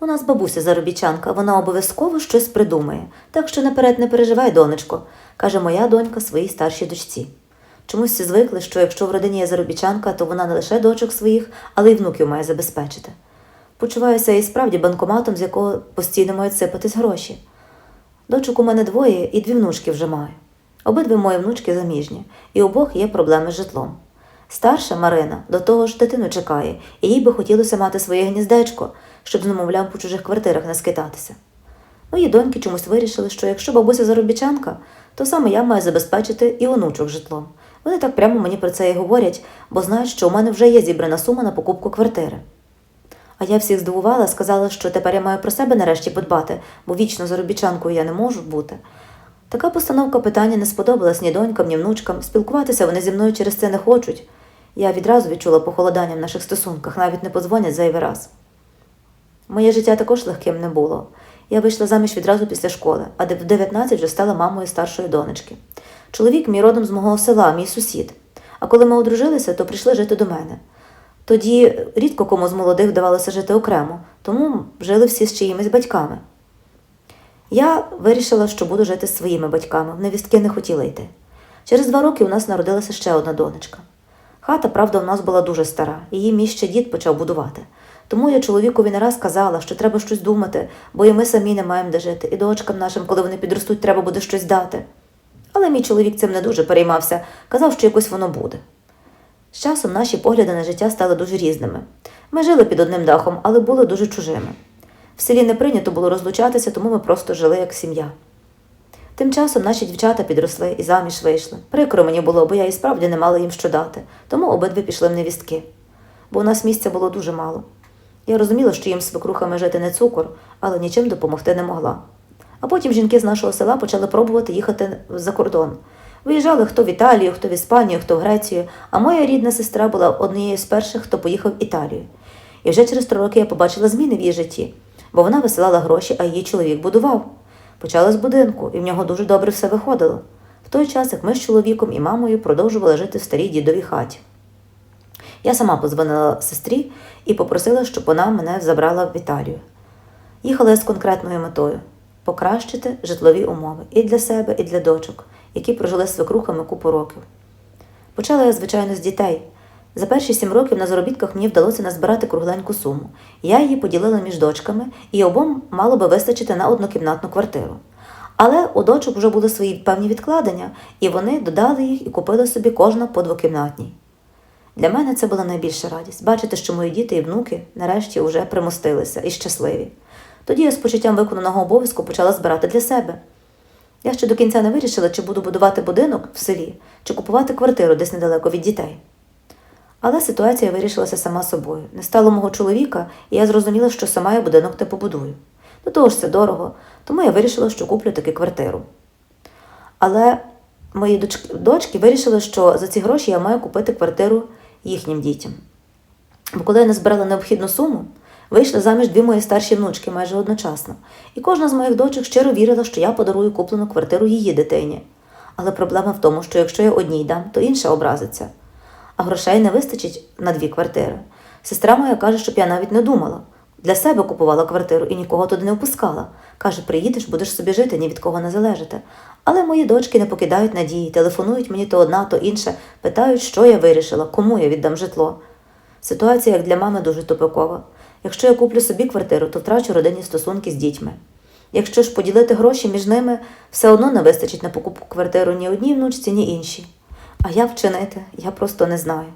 У нас бабуся заробітчанка, вона обов'язково щось придумає, так що наперед не переживай, донечко, каже моя донька своїй старшій дочці. Чомусь всі звикли, що якщо в родині є заробітчанка, то вона не лише дочок своїх, але й внуків має забезпечити. Почуваюся і справді банкоматом, з якого постійно мають сипатись гроші. Дочок у мене двоє і дві внучки вже маю. Обидві мої внучки заміжні, і обох є проблеми з житлом. Старша Марина до того ж дитину чекає, і їй би хотілося мати своє гніздечко, щоб з немовлям по чужих квартирах не скитатися. Мої доньки чомусь вирішили, що якщо бабуся заробітчанка, то саме я маю забезпечити і онучок житлом. Вони так прямо мені про це і говорять, бо знають, що у мене вже є зібрана сума на покупку квартири. А я всіх здивувала, сказала, що тепер я маю про себе нарешті подбати, бо вічно заробітчанкою я не можу бути. Така постановка питання не сподобалась ні донькам, ні внучкам. Спілкуватися вони зі мною через це не хочуть. Я відразу відчула похолодання в наших стосунках, навіть не подзвонять зайвий раз. Моє життя також легким не було. Я вийшла заміж відразу після школи, а в 19 вже стала мамою старшої донечки. Чоловік мій родом з мого села, мій сусід. А коли ми одружилися, то прийшли жити до мене. Тоді рідко кому з молодих вдавалося жити окремо, тому жили всі з чиїмись батьками. Я вирішила, що буду жити з своїми батьками, в невістки не хотіла йти. Через два роки у нас народилася ще одна донечка. Хата, правда, у нас була дуже стара, її мій ще дід почав будувати. Тому я чоловікові не раз казала, що треба щось думати, бо і ми самі не маємо де жити, і дочкам нашим, коли вони підростуть, треба буде щось дати. Але мій чоловік цим не дуже переймався, казав, що якось воно буде. З часом наші погляди на життя стали дуже різними. Ми жили під одним дахом, але були дуже чужими. В селі не прийнято було розлучатися, тому ми просто жили як сім'я. Тим часом наші дівчата підросли і заміж вийшли. Прикро мені було, бо я і справді не мала їм що дати, тому обидві пішли в невістки. Бо у нас місця було дуже мало. Я розуміла, що їм свекрухами жити не цукор, але нічим допомогти не могла. А потім жінки з нашого села почали пробувати їхати за кордон. Виїжджали хто в Італію, хто в Іспанію, хто в Грецію, а моя рідна сестра була однією з перших, хто поїхав в Італію. І вже через три роки я побачила зміни в її житті, бо вона висилала гроші, а її чоловік будував. Почала з будинку, і в нього дуже добре все виходило. В той час, як ми з чоловіком і мамою продовжували жити в старій дідовій хаті. Я сама подзвонила сестрі і попросила, щоб вона мене забрала в Італію. Їхала я з конкретною метою покращити житлові умови і для себе, і для дочок, які прожили свекрухами купу років. Почала я, звичайно, з дітей. За перші сім років на заробітках мені вдалося назбирати кругленьку суму. Я її поділила між дочками, і обом мало би вистачити на однокімнатну квартиру. Але у дочок вже були свої певні відкладення, і вони додали їх і купили собі кожна по двокімнатній. Для мене це була найбільша радість бачити, що мої діти і внуки нарешті вже примостилися і щасливі. Тоді я з почуттям виконаного обов'язку почала збирати для себе. Я ще до кінця не вирішила, чи буду будувати будинок в селі, чи купувати квартиру десь недалеко від дітей. Але ситуація вирішилася сама собою. Не стало мого чоловіка, і я зрозуміла, що сама я будинок не побудую. До того ж це дорого, тому я вирішила, що куплю таки квартиру. Але мої дочки, дочки вирішили, що за ці гроші я маю купити квартиру їхнім дітям. Бо коли я не збирала необхідну суму, вийшли заміж дві мої старші внучки майже одночасно, і кожна з моїх дочок щиро вірила, що я подарую куплену квартиру її дитині. Але проблема в тому, що якщо я одній дам, то інша образиться. А грошей не вистачить на дві квартири. Сестра моя каже, щоб я навіть не думала. Для себе купувала квартиру і нікого туди не впускала. Каже, приїдеш, будеш собі жити, ні від кого не залежати. Але мої дочки не покидають надії, телефонують мені то одна, то інша, питають, що я вирішила, кому я віддам житло. Ситуація, як для мами, дуже тупикова. Якщо я куплю собі квартиру, то втрачу родинні стосунки з дітьми. Якщо ж поділити гроші між ними, все одно не вистачить на покупку квартиру ні одній внучці, ні іншій. А як вчинити, я просто не знаю.